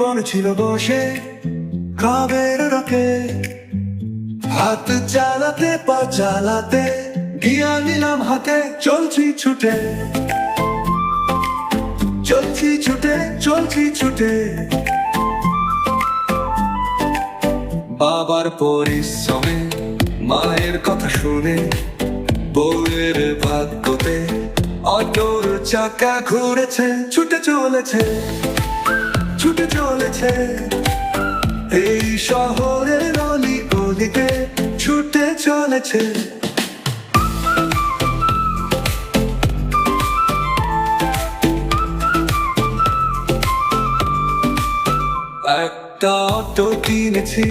জীবন ছিল বসে কাবের রকে হাত চালাতে, পা চালাতে, গিয়া নিলাম হাতে, চলছি ছুটে। চলছি ছুটে চলছি ছুটে। বাবার পরিশ্রমে, মায়ের কথা শুনে, বউয়ের ভাগ্যতে অটোর চাকা ঘুরেছে, ছুটে চলেছে। ছুটে চলেছে। এই শহরের অলি গলিতে ছুটে চলেছে। একটা অটো কিনেছি,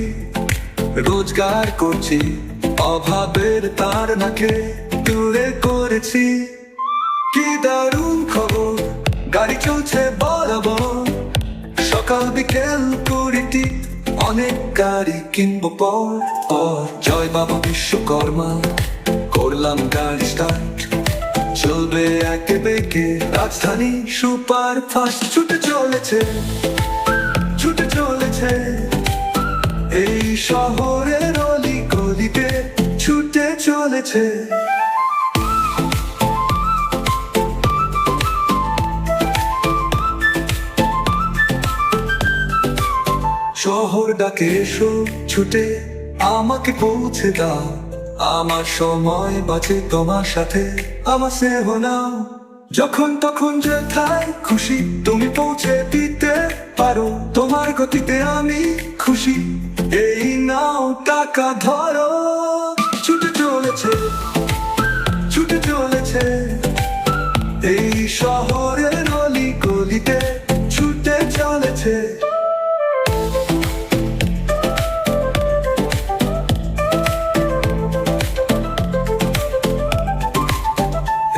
রোজগার করছি, অভাবের তার নাকে দূরে করেছি। কি দারুণ খবর, গাড়ি চলছে গাড়ি কিনবো পর পর। জয় বাবা বিশ্বকর্মা, করলাম গাড়ি স্টার্ট চলবে একে বেঁকে রাজধানী সুপার ফাস্ট ছুটে চলেছে ছুটে চলেছে। এই শহরের অলি গলিতে ছুটে চলেছে। শহর ডাকে এসো, ছুটে আমাকে পৌঁছে দাও। আমার সময় বাঁচে তোমার সাথে। আমার স্নেহ নাও। যখন তখন যেথায় খুশি তুমি পৌঁছে দিতে পারো। তোমার গতিতে আমি খুশি। এই নাও টাকা ধরো। ছুটে চলেছে ছুটে চলেছে। এই শহরের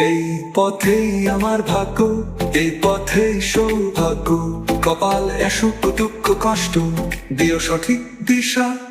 এই পথেই আমার ভাগ্য এই পথে সৌভাগ্য। কপাল এসো দুঃখ কষ্ট দিও সঠিক দিশা।